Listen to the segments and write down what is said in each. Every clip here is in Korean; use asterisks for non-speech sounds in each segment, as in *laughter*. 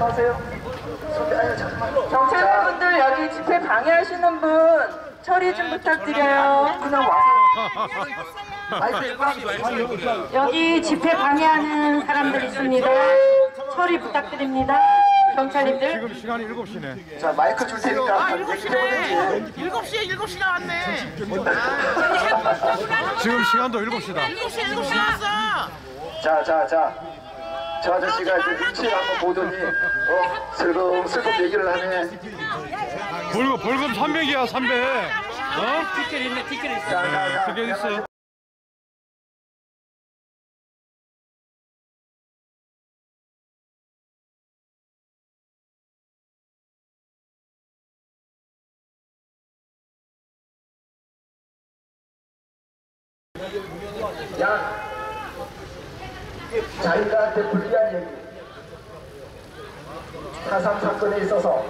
마세요. 경찰관분들 여기 집회 방해하시는 분 처리 좀 부탁드려요. 그냥 와서. 여기 집회 방해하는 사람들 있습니다. 처리 부탁드립니다. 경찰님들. 지금 시간이 7시네. 자 마이크 줄 테니까 얘기해보든지. 일곱 시에 일곱 시 나왔네. 지금 시간도 7시다. 일곱 시 일곱 시 나왔어. 자, 자, 자. 저 아저씨가 이제 눈치를 한번 보더니, 어, 슬금슬금 얘기를 하네. 벌금, 벌금 300이야, 300. 어? 티켓 있네 티켓 있어. 그게 있어. 4.3 사건에 있어서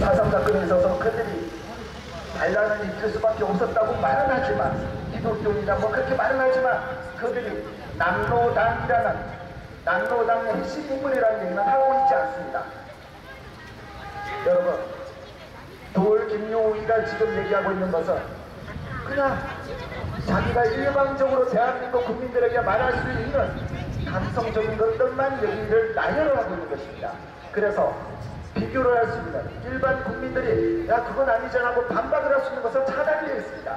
그4.3 사건에 있어서 그들이 반란을 일으킬 수밖에 없었다고 말은 하지만 기독교인이나 뭐 그렇게 말은 하지만 그들이 남로당이라는 남로당의 핵심 인물이라는 얘기는 하고 있지 않습니다. 여러분 돌 김용희가 지금 얘기하고 있는 것은 그냥 자기가 일방적으로 대한민국 국민들에게 말할 수 있는 감성적인 것들만 얘기를 나열하고 있는 것입니다. 그래서 비교를 할 수 있는 일반 국민들이 야 그건 아니잖아 하고 반박을 할 수 있는 것은 차단되어 있습니다.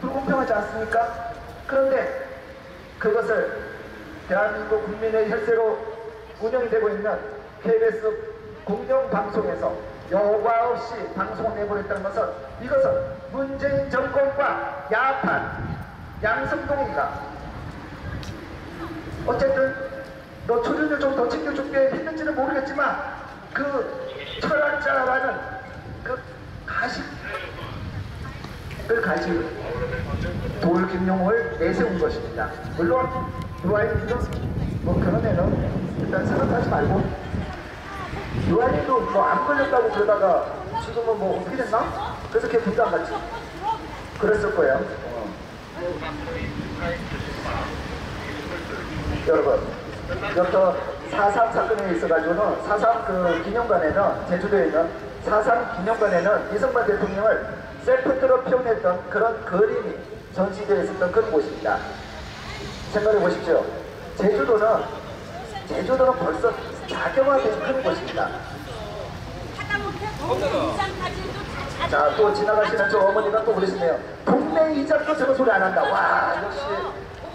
불공평하지 않습니까? 그런데 그것을 대한민국 국민의 혈세로 운영되고 있는 KBS 공영방송에서 여과 없이 방송을 내보냈다는 것은 이것은 문재인 정권과 야판 양승동이가 어쨌든 너 초전을 좀 더 챙겨줄게 했는지는 모르겠지만 그 철학자라는 그 가식을 가진 돌 김용호를 내세운 것입니다. 물론 유아인도 뭐 그런 애는 일단 생각하지 말고 유아인도 뭐 안 걸렸다고 그러다가 지금은 뭐 어떻게 됐나? 그래서 걔안 갔지. 그랬을 거예요. 어. 여러분, 여기서 4.3 사건에 있어가지고는 4.3그 기념관에는 제주도에 있는 4.3 기념관에는 이승만 대통령을 셀프트로 표현했던 그런 그림이 전시되어 있었던 그런 곳입니다. 생각해 보십시오. 제주도는 제주도는 벌써 자경화된 그런 곳입니다. 자, 또 지나가시는 저 어머니가 또 그러시네요. 동네 이장도 저런 소리 안 한다. 와, 역시,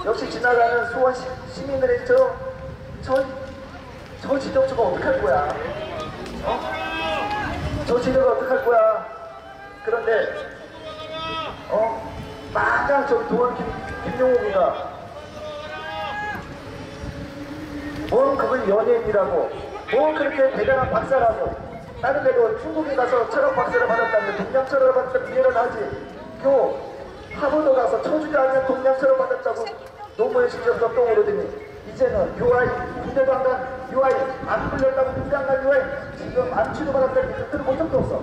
역시 지나가는 수원 시, 시민들의 저, 저, 저 지적주가 어떡할 거야? 어? 저 지적을 어떡할 거야? 그런데, 어? 마냥 저기 도원 김, 김용욱이가 뭔 그걸 연예인이라고, 뭐 그렇게 대단한 박사라고, 다른 데도 중국에 가서 철학 박사를 받았다는데 동양 철학을 받았다 비해를 하지. 요 하버드 가서 초주장에 동양 철학 받았다고 논문에 실적 떠오르더니 이제는 유아이 군대도 안간 유아이 안 불렸다고 군대 안간 유아이 지금 암 치료받았다는 얘기 들어본 적도 없어.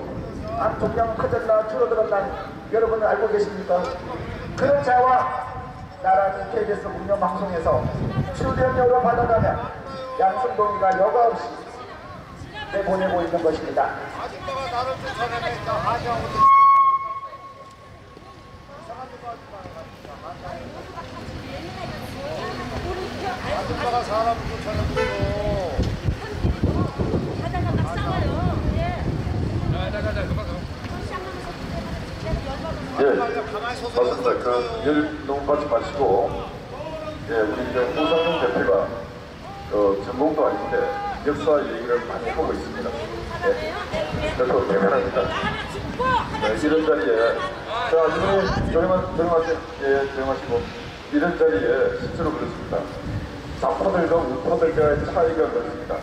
암 종양 커졌나 줄어들었나 여러분 알고 계십니까? 그런 자와 나라는 KBS 공영방송에서 출연료로 받아가면 양승동이가 여과 없이 내보내고 있는 것입니다. 아줌마가 사람 쫓아내고 가다가 막 싸워요. 예. 예, 맞습니다. 그일 너무 받지 마시고, 예, 우리 이제 호상용 대표가 어, 전공도 아닌데 역사 얘기를 많이 하고 있습니다. 예, 그래서 대단합니다. 네, 이런 자리에 자, 이번에 조용하, 조용하세요. 예, 조용하시고 이런 자리에 실제로 그렇습니다. 좌파들과 우파들과의 차이가 그렇습니다.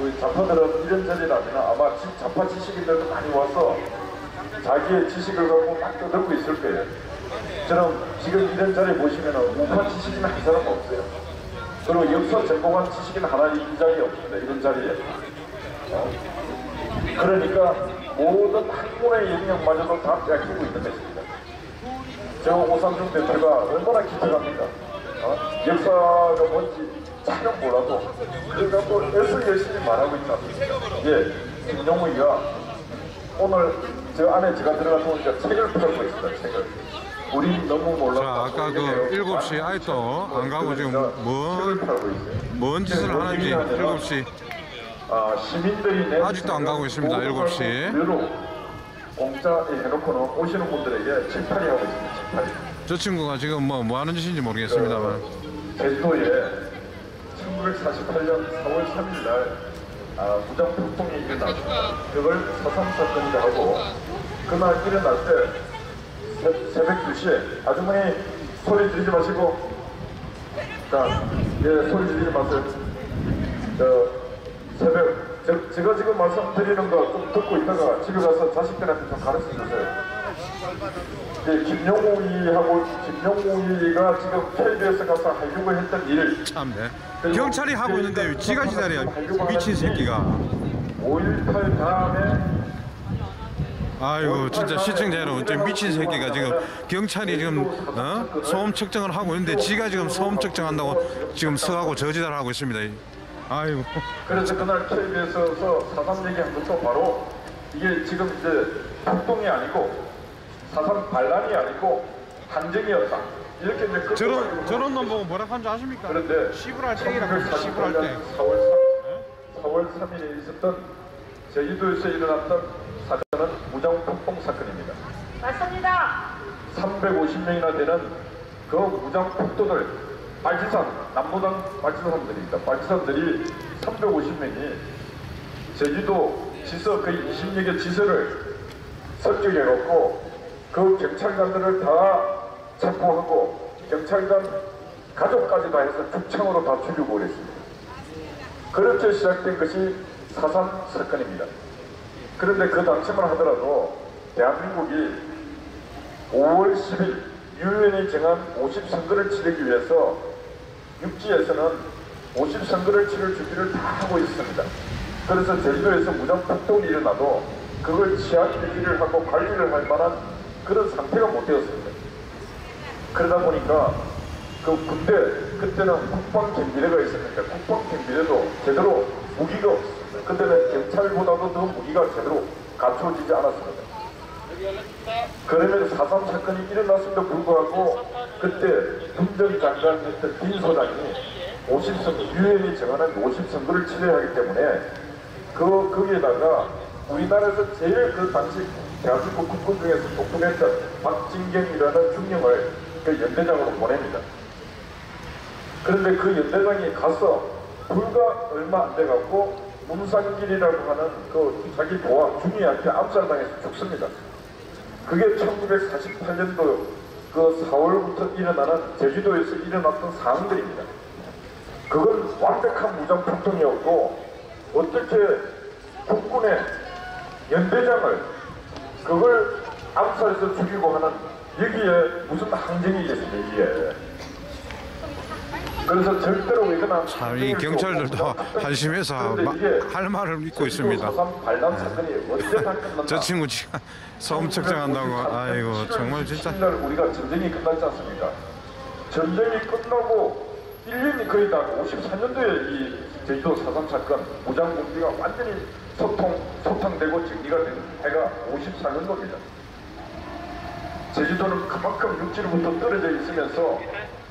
우리 좌파들은 이런 자리라면 아마 지- 좌파 지식인들도 많이 와서 자기의 지식을 갖고 막 떠들고 있을 거예요. 저는 지금 이런 자리에 보시면 우파 지식인 한 사람 없어요. 그리고 역사 전공한 지식인 하나 이 자리에 없습니다. 이런 자리에. 어? 그러니까 모든 학문의 영역마저도 다 빼앗기고 있는 것입니다. 저 오삼중 대표가 얼마나 기특합니까? 어? 역사가 뭔지 전혀 몰라도 그래갖고 애써 열심히 말하고 있다. 예, 김용우이가 오늘 저 안에 제가 들어가서 보니까 책을 펴고 있습니다. 책을. 우리 너무 몰랐다. 자, 아까 그 7시 아직도 안 가고 지금 뭔-. 뭔 짓을 하는지 7시 아, 시민들이 내 아직도 안 가고 있습니다, 7시. 무료로 공짜 해놓고는 오시는 분들에게 집팔이 하고 있습니다. 집팔이. 저 친구가 지금 뭐, 뭐 하는 짓인지 모르겠습니다만 제주도에 1948년 4월 3일 날 아, 무장 폭동이 일어났습니다. 그걸 사삼 사건이라 하고 그날 일어날 때 새- 새벽 2시에. 아주머니 소리 지르지 마시고. 자, 예, 소리 지르지 마세요. 저 새벽 저, 제가 지금 말씀드리는 거 좀 듣고 있다가 집에 가서 자식들한테 좀 가르쳐 주세요. 예, 김용우이하고 김용우이가 지금 KBS 가서 하려고 했던 일. 참네. 경찰이 하고 있는데 왜 지가 기다려 미친 새끼가. 5.18 다음에 아이고 진짜 시청자 여러분 저 미친 새끼가 지금 경찰이 지금 어? 소음 측정을 하고 있는데 지가 지금 소음 측정한다고 지금 서하고 저지랄 하고 있습니다. 아이고. 그래서 그날 KBS에서 사삼 얘기한 것도 바로 이게 지금 이제 폭동이 아니고 사삼 반란이 아니고 항쟁이었다. 이렇게 이제 끝 저런 저런 놈 보고 뭐라 한줄 아십니까? 그런데 시부랄 땡이라고 시부랄 1948년 땡. 4월 3일, 4월 3일에 있었던 제주도에서 일어났던 폭동 사건입니다. 맞습니다. 350명이나 되는 그 무장 폭도들 빨치산 남부당 빨치산들입니다. 빨치산들이 350명이 제주도 지서 거의 20여 개 지서를 설정해갖고 그 경찰관들을 다 체포하고 경찰관 가족까지 다 해서 죽창으로 다 죽이고 그랬습니다. 그렇게 시작된 것이 사산 사건입니다. 그런데 그 당시만 하더라도 대한민국이 5월 10일 유엔이 정한 50선거를 치르기 위해서 육지에서는 50선거를 치를 준비를 다 하고 있습니다. 그래서 제주도에서 무장 폭동이 일어나도 그걸 치안 유지를 하고 관리를 할 만한 그런 상태가 못 되었습니다. 그러다 보니까 그 군대 그때는 국방 경비대가 있었는데 국방 경비대도 제대로 무기가 없습니다. 그때는 경찰보다도 더 무기가 제대로 갖춰지지 않았습니다. 그러면 4.3 사건이 일어났음에도 불구하고 그때 군전 장관이었던 빈 소장이 50선, 유엔이 정하는 50선거를 치러야 하기 때문에 그, 거기에다가 우리나라에서 제일 그 당시 대한민국 국군 중에서 독특했던 박진경이라는 중령을 그 연대장으로 보냅니다. 그런데 그 연대장이 가서 불과 얼마 안 돼갖고 문상길이라고 하는 그 자기 보안 중위한테 암살당해서 죽습니다. 그게 1948년도 그 4월부터 일어나는 제주도에서 일어났던 상황들입니다. 그건 완벽한 무장폭동이었고 어떻게 국군의 연대장을 그걸 암살해서 죽이고 하는 여기에 무슨 항쟁이겠습니까 이게 그래서 절대로 참, 이 경찰들도 한심해서 마- 할 말을 믿고 있습니다. 끝났나 저 친구 지금 *laughs* 소음 측정한다고 아이고 정말 진짜 날 우리가 전쟁이 끝났지 않습니까? 전쟁이 끝나고 1년이 거의 다 54년도에 이 제주도 4.3 사건 무장 공비가 완전히 소통, 소탕되고 정리가 된 해가 54년도입니다. 제주도는 그만큼 육지로부터 떨어져 있으면서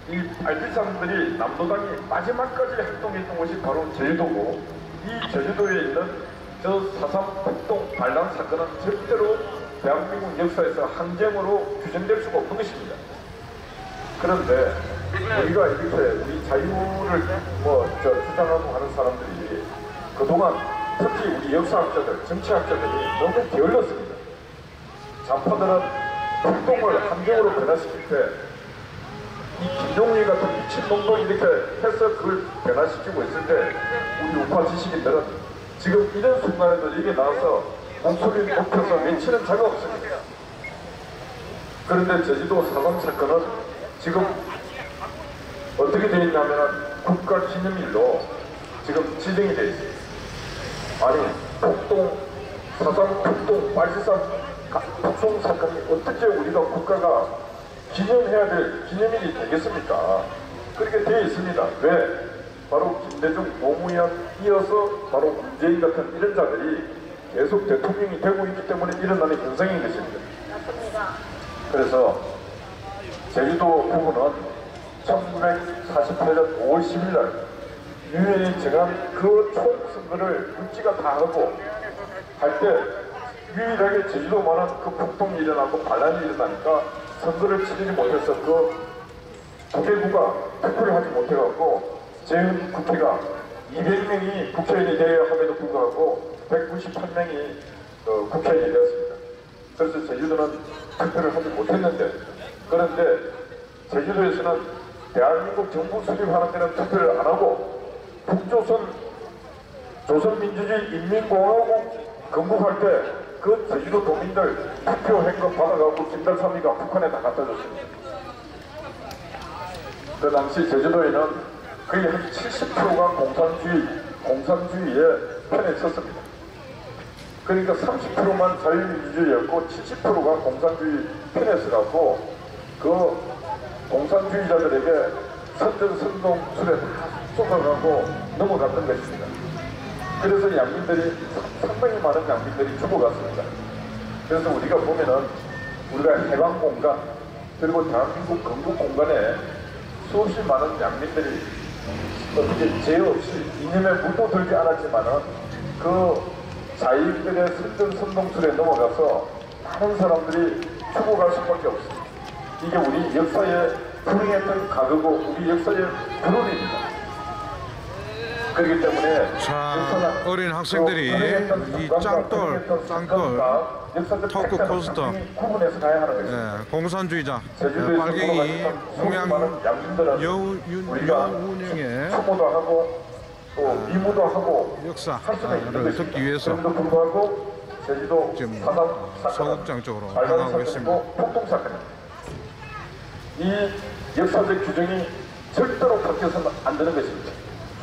이 알지사람들이 남도당이 마지막까지 활동했던 곳이 바로 제주도고 이 제주도에 있는 저 사삼 폭동 반란 사건은 절대로 대한민국 역사에서 항쟁으로 규정될 수가 없는 것입니다. 그런데 우리가 이렇게 우리 자유를 뭐저 주장하고 하는 사람들이 그동안 특히 우리 역사학자들, 정치학자들이 너무 게을렀습니다. 좌파들은 폭동을 함정으로 변화시킬 때 이 김용일 같은 미친놈도 이렇게 해서 그걸 변화시키고 있을 때 우리 우파 지식인들은 지금 이런 순간에도 여기 나와서 목소리를 높여서 외치는 자가 없습니다. 그런데 제주도 사상 사건은 지금 어떻게 되어 있냐면 국가 기념일로 지금 지정이 되어 있습니다. 아니 폭동 사상 폭동 가- 폭동 사건이 어떻게 우리가 국가가 기념해야 될 기념일이 되겠습니까? 그렇게 되어 있습니다. 왜? 바로 김대중, 노무현 이어서 바로 문재인 같은 이런 자들이 계속 대통령이 되고 있기 때문에 일어나는 현상인 것입니다. 그래서 제주도 부분은 1948년 5월 10일 날 유엔이 정한 그 총선거를 육지가 다 하고 할 때 유일하게 제주도만은 그 폭동이 일어나고 반란이 일어나니까 선거를 치르지 그 국회구가 투표를 하지 못해갖고 재임 국회가 200명이 국회의원이 되어야 함에도 불구하고 198명이 어, 국회의원이 되었습니다. 그래서 제주도는 투표를 하지 못했는데 그런데 제주도에서는 대한민국 정부 수립하는 데는 투표를 안 하고 북조선 조선민주주의 인민공화국 건국할 때 그 제주도 도민들 투표 행거 받아갖고 김달삼이가 북한에 다 갖다 줬습니다. 그 당시 제주도에는 거의 한 70%가 공산주의, 공산주의에 편에 섰습니다. 그러니까 30%만 자유민주주의였고 70%가 공산주의 편에 서갖고 그 공산주의자들에게 선전선동 술에 다 쏟아가고 넘어갔던 것입니다. 그래서 양민들이 상당히 많은 양민들이 죽어갔습니다. 그래서 우리가 보면은 우리가 해방 공간 그리고 대한민국 건국 공간에 수없이 많은 양민들이 어떻게 죄 없이 이념에 묻어들지 않았지만은 그 자기들의 선전선동술에 넘어가서 많은 사람들이 죽어갈 수밖에 없습니다. 이게 우리 역사의 불행했던 과거고 우리 역사의 불운입니다. 그렇기 때문에 자, 어린 학생들이 이 짱돌, 짱돌, 토크 코스터. 예, 공산주의자 예, 빨갱이 우리가 여운영의 역사를. 듣기 위해서 지금 사건은 서국장 쪽으로 향하고 있습니다. 이 역사적 규정이 절대로 바뀌어서는 안 되는 것입니다.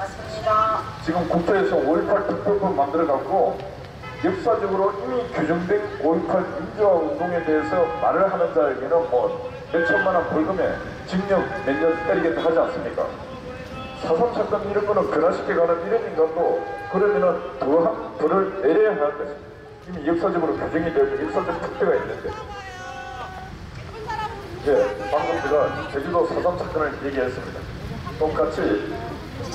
맞습니다. 지금 국회에서 5.18 특별법 만들어갖고 역사적으로 이미 규정된 5.18 민주화 운동에 대해서 말을 하는 자에게는 뭐 몇천만 원 벌금에 징역 몇 년 때리겠다 하지 않습니까? 4.3 사건 이런 거는 변화시켜 가는 이런 인간도 그러면은 더한 벌을 내려야 하는 것입니다. 이미 역사적으로 규정이 되고 역사적 특대가 있는데 예, 방금 제가 제주도 4.3 사건을 얘기했습니다. 똑같이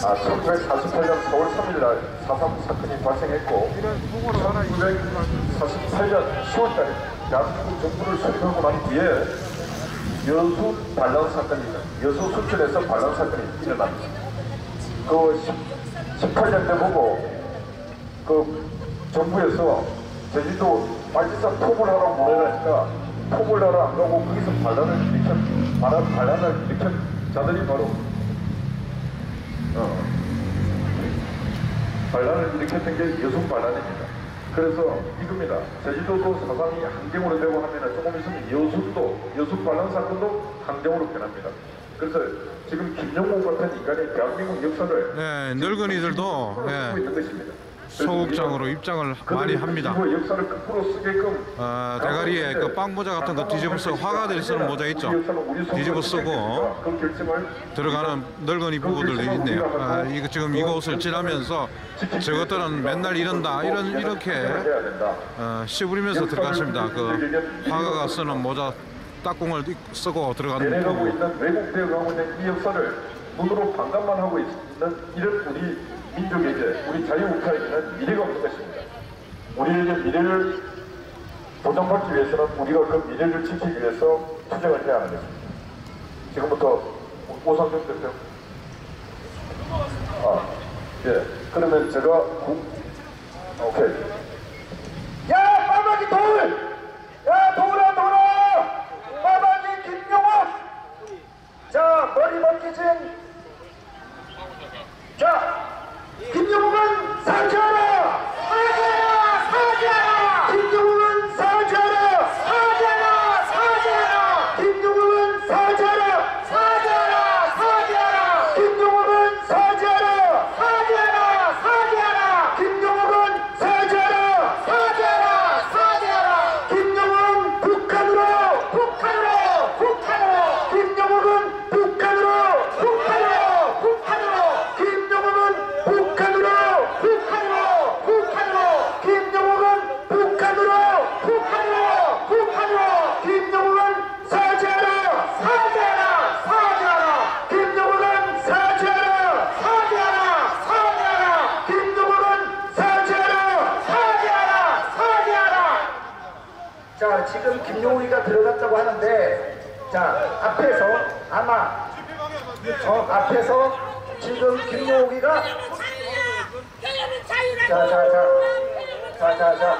아, 1948년 4월 3일 날 4.3 사건이 발생했고 1948년 10월 달에 대한민국 정부를 수립하고 난 뒤에 여수 반란 사건이 여수 순천에서 반란 사건이 일어납니다. 그 18년대 보고 그 정부에서 제주도 빨치산 톱을 하러 보내라니까 톱을 하러 안 가고 거기서 반란을 반란, 반란을 일으킨 자들이 바로 어, 반란을 일으켰던 게 여성 반란입니다. 그래서 이겁니다. 제주도도 사상이 항쟁으로 되고 하면 조금 있으면 여수도 여수 반란 사건도 항쟁으로 변합니다. 그래서 지금 김영호 같은 인간이 대한민국 역사를 네, 늙은이들도 예, 쓰고 있는 것입니다. 소극장으로 입장을 많이 합니다. 어, 대가리에 그 빵 모자 같은 거 뒤집어 쓰고 화가들이 쓰는 모자 있죠? 뒤집어 쓰고 그 들어가는 늙은이 부부들도 있네요. 아, 이거 지금 이곳을 지나면서 저것들은 맨날 이런다 이런 이렇게. 어, 씨부리면서 들어갔습니다. 그 화가가 쓰는 모자 딱공을 입- 쓰고 들어가는 부부. 눈으로 반감만 하고 있는 이런 우리 민족에게 우리 자유우크라이나는 미래가 없는 것입니다. 우리에게 미래를 보장받기 위해서는 우리가 그 미래를 지키기 위해서 투쟁을 해야 하는 것입니다. 지금부터 오상정 대표. 아, 예. 그러면 제가 국, 오케이. 야, 빨간이 돌! 야, 돌아, 돌아! 빨간이 김용환! 자, 머리 벗기진 자, 김용환 사죄하라! 사죄하라! 사죄하라! 김용환 사죄하라! 사죄하라! 사죄하라! 김용환 사죄하라! 사죄하라! 사죄하라! 김용환 사죄하라! 사죄하라! 사죄하라! 김용환 사죄하라! 사죄하라! 사죄하라! 김용환 하려고 하는데 자 앞에서 아마 어 앞에서 지금 김용욱이가 자자자 자자자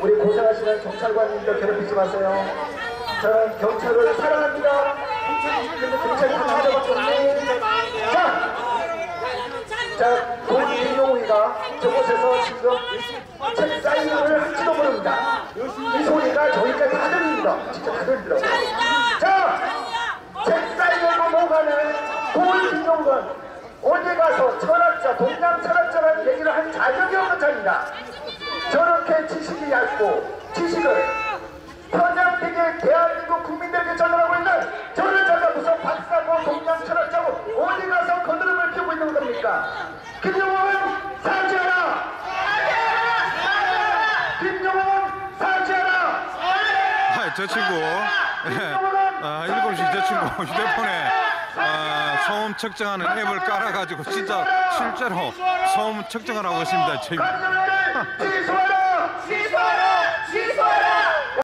우리 고생하시는 경찰관님들 괴롭히지 마세요. 저는 경찰을 사랑합니다. 경찰이 찾아밖에 없네. 자, 자, 본 김용우이가 저곳에서 지금 책 사인을 할지도 모릅니다. 이 소리가 저희까지 다 들립니다. 진짜 다 들리더라고요. 자, 책 사인을 먹어가는 본 김용우는 어디 가서 철학자, 동양 철학자라는 얘기를 할 자격이 없는 자입니다. 저렇게 지식이 얇고 지식을 편향되게 대한민국 국민들에게 전달하고 있는 저를 찾아 무슨 박사고 동양 철학자고 어디 가서 거드름을 피우고 있는 겁니까? 김용은 사죄하라! 김용은 사죄하라! 아, 저 친구 예, 아, 7시 저 친구 휴대폰에 아, 소음 측정하는 앱을 깔아가지고 진짜 실제로 소음 측정을 하고 있습니다. 저희